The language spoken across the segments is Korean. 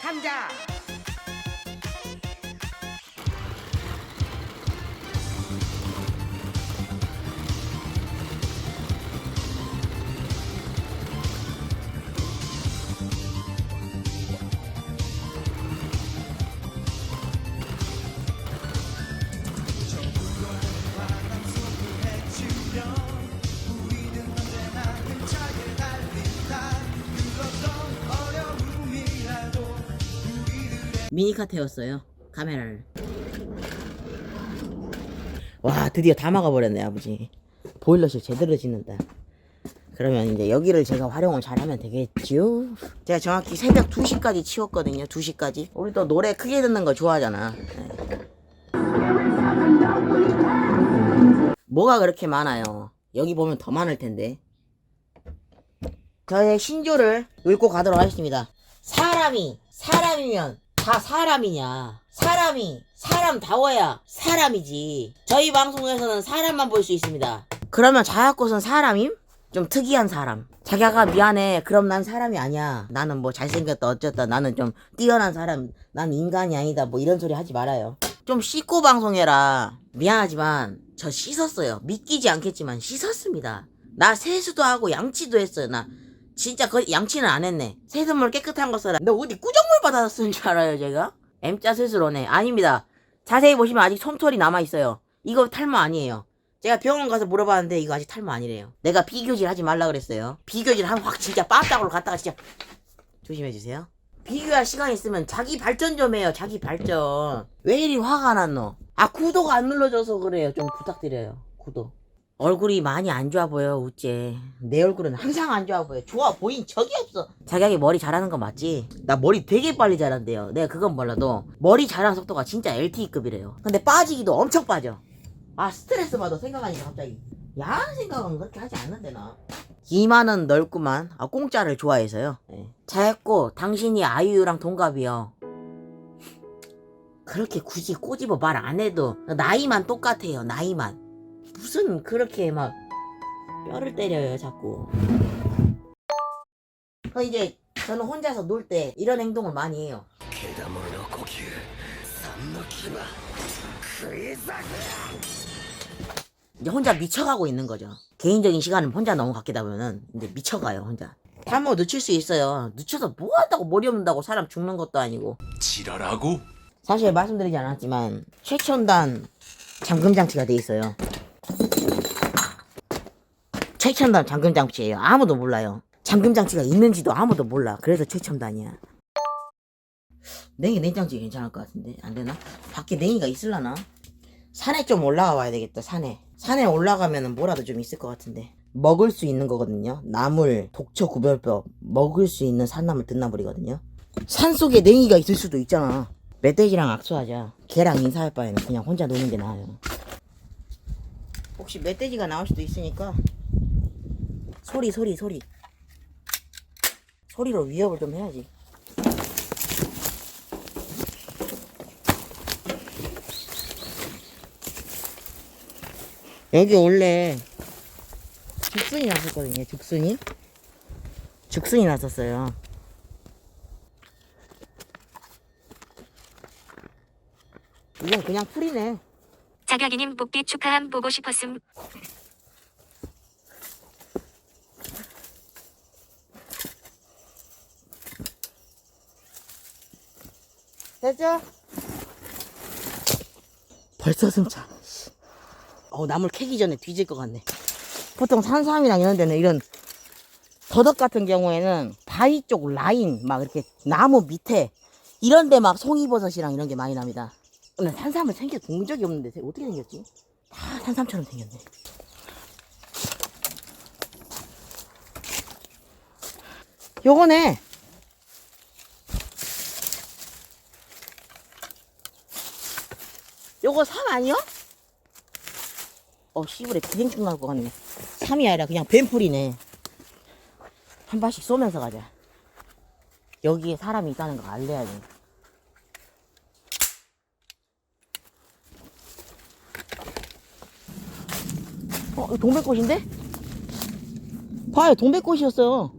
감자. 미니카 태웠어요. 카메라를. 와 드디어 다 막아버렸네 아버지. 보일러실 제대로 짓는다. 그러면 이제 여기를 제가 활용을 잘하면 되겠지요. 제가 정확히 새벽 2시까지 치웠거든요. 2시까지. 우리 또 노래 크게 듣는 거 좋아하잖아. 네. 뭐가 그렇게 많아요? 여기 보면 더 많을 텐데. 저의 신조를 읽고 가도록 하겠습니다. 사람이 사람이면 다 사람이냐? 사람이 사람다워야 사람이지. 저희 방송에서는 사람만 볼 수 있습니다. 그러면 자약꽃은 사람임? 좀 특이한 사람. 자기가 미안해. 그럼 난 사람이 아니야. 나는 뭐 잘생겼다 어쩌다. 나는 좀 뛰어난 사람. 난 인간이 아니다. 뭐 이런 소리 하지 말아요. 좀 씻고 방송해라. 미안하지만 저 씻었어요. 믿기지 않겠지만 씻었습니다. 나 세수도 하고 양치도 했어요. 나 진짜 그 양치는 안 했네. 세수물 깨끗한 거 써라. 너 어디 꾸정물 받아서 쓴 줄 알아요, 제가? M자 세수로네. 아닙니다. 자세히 보시면 아직 솜털이 남아 있어요. 이거 탈모 아니에요. 제가 병원 가서 물어봤는데 이거 아직 탈모 아니래요. 내가 비교질 하지 말라 그랬어요. 비교질 하면 확 진짜 빠따구로 갔다가 진짜 조심해 주세요. 비교할 시간 있으면 자기 발전 좀 해요. 자기 발전. 왜 이리 화가 났노? 아 구독 안 눌러줘서 그래요. 좀 부탁드려요. 구독. 얼굴이 많이 안 좋아 보여 우째. 내 얼굴은 항상 안 좋아 보여. 좋아 보인 적이 없어. 자기하게 머리 자라는 거 맞지? 나 머리 되게 빨리 자란대요. 내가 그건 몰라도 머리 자라는 속도가 진짜 LTE급이래요. 근데 빠지기도 엄청 빠져. 아 스트레스 받아 생각하니까 갑자기. 야한 생각은 그렇게 하지 않는데 나. 이마는 넓구만. 아 공짜를 좋아해서요. 네. 자했고 당신이 아이유랑 동갑이요. 그렇게 굳이 꼬집어 말 안 해도 나이만 똑같아요 나이만 무슨 그렇게 막 뼈를 때려요 자꾸. 그 이제 저는 혼자서 놀 때 이런 행동을 많이 해요. 이제 혼자 미쳐가고 있는 거죠. 개인적인 시간을 혼자 너무 갖게다 보면은 이제 미쳐가요 혼자. 다 뭐 늦출 수 있어요. 늦춰서 뭐 한다고 머리 없는다고 사람 죽는 것도 아니고. 지랄하고? 사실 말씀드리지 않았지만 최첨단 잠금 장치가 돼 있어요. 최첨단 잠금 장치예요. 아무도 몰라요. 잠금 장치가 있는지도 아무도 몰라. 그래서 최첨단이야. 냉이 냉장치 괜찮을 것 같은데? 안 되나? 밖에 냉이가 있을라나? 산에 좀 올라가 봐야 되겠다 산에. 산에 올라가면은 뭐라도 좀 있을 것 같은데. 먹을 수 있는 거거든요. 나물 독초 구별법. 먹을 수 있는 산나물 듣나물이거든요. 산 속에 냉이가 있을 수도 있잖아. 멧돼지랑 악수하자. 걔랑 인사할 바에는 그냥 혼자 노는 게 나아요. 혹시 멧돼지가 나올 수도 있으니까 소리 소리 소리. 소리로 위협을 좀 해야지. 여기 원래 죽순이 났었거든요 죽순이. 죽순이 났었어요. 이건 그냥 풀이네. 자가기님 복귀 축하함 보고 싶었음. 됐죠? 벌써 숨차. 어, 나물 캐기 전에 뒤질 것 같네. 보통 산삼이랑 이런 데는 이런 더덕 같은 경우에는 바위 쪽 라인, 막 이렇게 나무 밑에 이런 데 막 송이버섯이랑 이런 게 많이 납니다. 근데 산삼은 생겨 본 적이 없는데 어떻게 생겼지? 다 산삼처럼 생겼네. 요거네. 요거 삼 아니요? 어 씨부레 비행충 나올 것 같네 삼이 아니라 그냥 뱀풀이네 한 발씩 쏘면서 가자 여기에 사람이 있다는 거 알려야지 어 이거 동백꽃인데? 봐요 동백꽃이었어요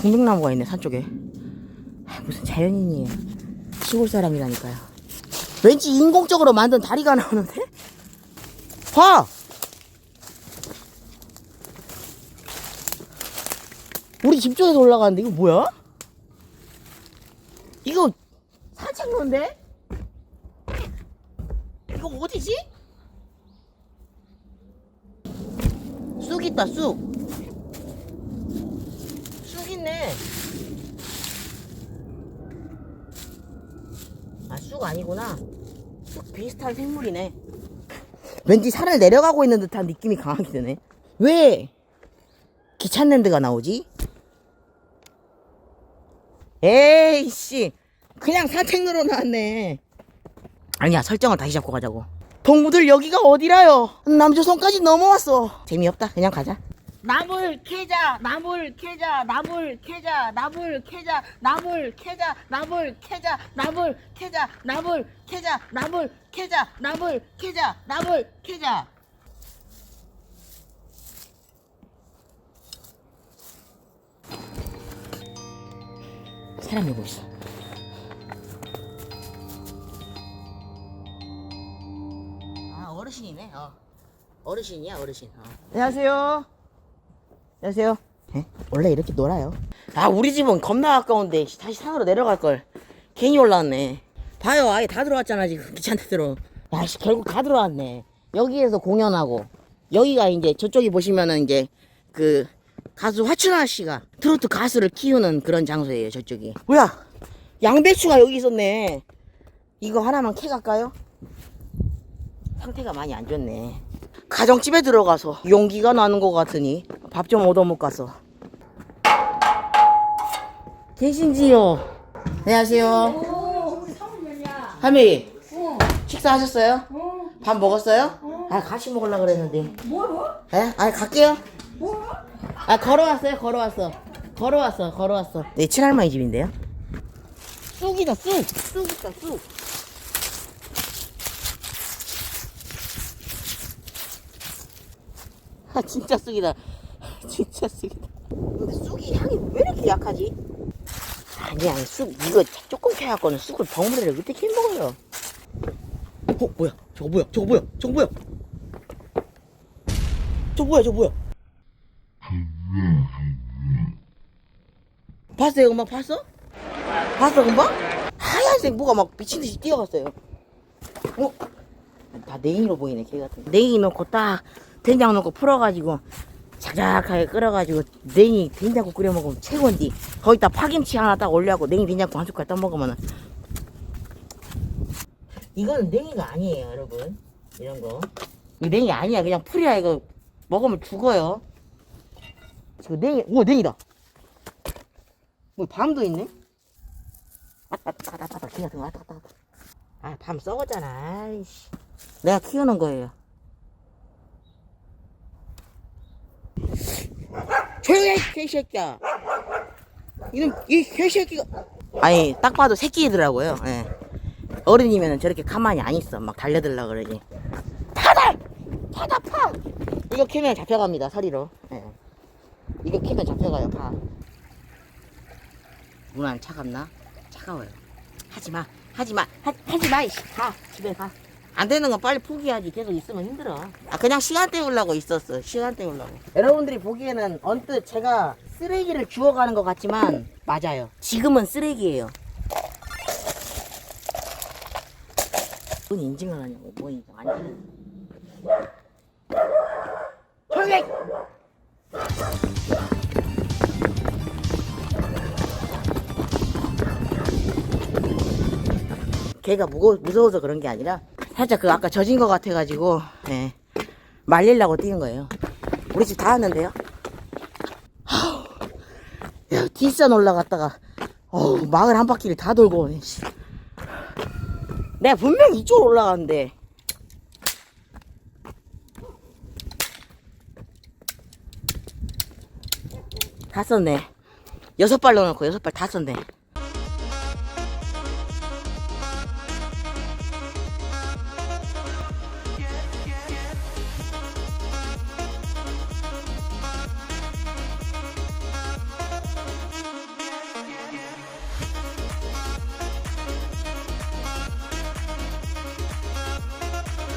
동백나무가 있네 산 쪽에 아, 무슨 자연인이에요. 시골 사람이라니까요. 왠지 인공적으로 만든 다리가 나오는데? 봐! 우리 집 쪽에서 올라가는데 이거 뭐야? 이거 산책로인데? 이거 어디지? 쑥 있다 쑥. 쑥 있네. 아 쑥 아니구나. 쑥 비슷한 생물이네. 왠지 산을 내려가고 있는 듯한 느낌이 강하게 드네. 왜 기찬랜드가 나오지? 에이씨 그냥 산책로로 나왔네 아니야 설정을 다시 잡고 가자고 동무들 여기가 어디라요 남조선까지 넘어왔어 재미없다 그냥 가자 나물 캐자 나물 캐자 나물 캐자 나물 캐자 나물 캐자 나물 캐자 나물 캐자 나물 캐자 나물 캐자 나물 캐자 나물 캐자 사람이 오고 있어 아 어르신이네 어 어르신이야 어르신 어. 안녕하세요 안녕하세요. 에? 원래 이렇게 놀아요. 아 우리 집은 겁나 가까운데 씨, 다시 산으로 내려갈 걸. 괜히 올라왔네. 봐요 아예 다 들어왔잖아 지금. 귀찮게 들어. 야씨 결국 다 들어왔네. 여기에서 공연하고 여기가 이제 저쪽이 보시면은 이제 그 가수 화춘아 씨가 트로트 가수를 키우는 그런 장소예요 저쪽이. 뭐야? 양배추가 여기 있었네. 이거 하나만 캐갈까요? 상태가 많이 안 좋네 가정집에 들어가서 용기가 나는 것 같으니 밥 좀 얻어먹 가서 계신지요? 안녕하세요 할머니 식사하셨어요? 밥 먹었어요? 아 같이 먹으려 그랬는데 뭐로? 에? 아니 갈게요 뭐로? 아 걸어왔어요 걸어왔어 걸어왔어 걸어왔어 네 친할머니 집인데요 쑥이다 쑥 쑥 있다 쑥 아 진짜 쑥이다 진짜 쑥이다 근데 쑥이 향이 왜 이렇게 약하지? 아니 아니 쑥 이거 조금 캐갖고는 쑥을 버무리를 어떻게 먹어요 어 뭐야 저거 뭐야 저거 뭐야 저거 뭐야 저거 뭐야 저거 뭐야 봤어요 금방 봤어? 봤어 금방? 하얀색 뭐가 막 미친듯이 뛰어갔어요 어? 다 냉이로 보이네 개 같은 거. 냉이 넣고 딱 된장 넣고 풀어가지고 자작하게 끓여가지고 냉이 된장국 끓여 먹으면 최고인데 거기다 파김치 하나 딱 올려갖고 냉이 된장국 한 숟갈 떠 먹으면은 이거는 냉이가 아니에요 여러분. 이런 거. 이거 냉이 아니야. 그냥 풀이야. 이거 먹으면 죽어요. 지금 냉이 우와 냉이다. 뭐 밤도 있네? 왔다 갔다 왔다 갔다 왔다 갔다 아밤 썩었잖아. 아이씨. 내가 키우는 거예요 조용히 해 개새끼야 이놈 이 개새끼가 아니 딱 봐도 새끼더라고요 예. 어른이면 저렇게 가만히 안 있어 막 달려들라 그러지 파다 파다 파 이거 캐면 잡혀갑니다 서리로 예. 이거 캐면 잡혀가요 파 문 안 차갑나? 차가워요. 하지마, 하지마, 하, 하지마, 이씨. 가, 집에 가. 안 되는 건 빨리 포기하지. 계속 있으면 힘들어. 아, 그냥 시간 때우려고 있었어. 시간 때우려고. 여러분들이 보기에는 언뜻 제가 쓰레기를 주워가는 것 같지만, 맞아요. 지금은 쓰레기예요. 뭔 인증을 하냐고, 뭐 인증 안 해. 조용히 해! 걔가 무거, 무서워서 그런 게 아니라 살짝 그 아까 젖은 것 같아가지고 예, 말리려고 뛰는 거예요. 우리 집 다 왔는데요. 야, 뒷산 올라갔다가 어우, 마을 한 바퀴를 다 돌고 오네. 씨. 내가 분명히 이쪽으로 올라갔는데 다 썼네. 여섯 발 넣어놓고 여섯 발 다 썼네.